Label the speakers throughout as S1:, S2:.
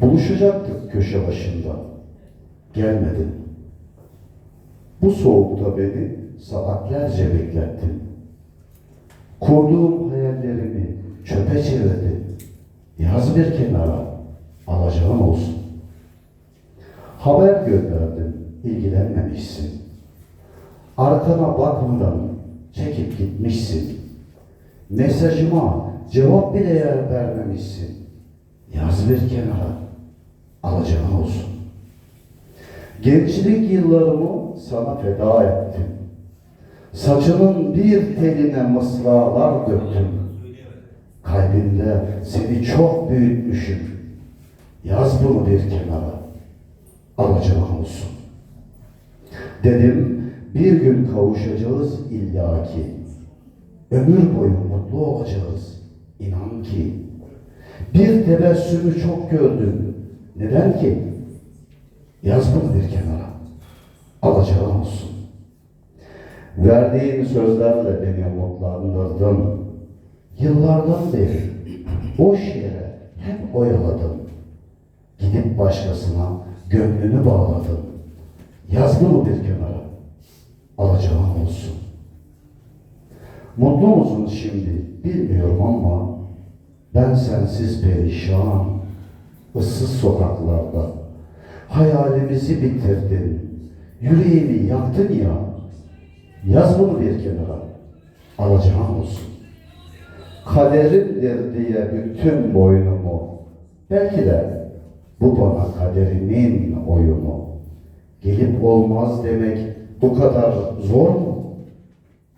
S1: Buluşacaktık köşe başında. Gelmedin. Bu soğukta beni saatlerce beklettin. Kurduğum hayallerimi çöpe çevirdin. Yaz bir kenara, alacağın olsun. Haber gönderdim, ilgilenmemişsin. Arkana bakmadan çekip gitmişsin. Mesajıma cevap bile yer vermemişsin. Bir kenara, alacağın olsun. Gençlik yıllarımı sana feda ettim. Saçının bir teline mısralar döktüm. Kalbimde seni çok büyütmüşüm. Yaz bunu bir kenara, alacağın olsun. Dedim bir gün kavuşacağız illaki. Ömür boyu mutlu olacağız. Bir tebessümü çok gördüm. Neden ki? Yaz bunu bir kenara. Alacağın olsun. Verdiğin sözlerle beni umutlandırdın. Yıllardan beri boş yere hep oyaladın. Gidip başkasına gönlünü bağladın. Yaz bunu bir kenara. Alacağın olsun. Mutlu musun şimdi bilmiyorum ama ben sensiz perişan, ıssız sokaklarda hayalimizi bitirdin, yüreğimi yaktın ya. Yaz bunu bir kenara, alacağın olsun. Kaderimdir diye bütün boynumu, belki de bu bana kaderimin oyunu. Gelip olmaz demek bu kadar zor mu?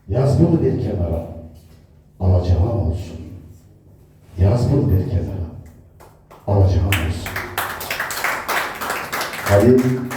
S1: Yaz bunu bir kenara, alacağın olsun. Bunu bir kenara, alacağın olsun. Halil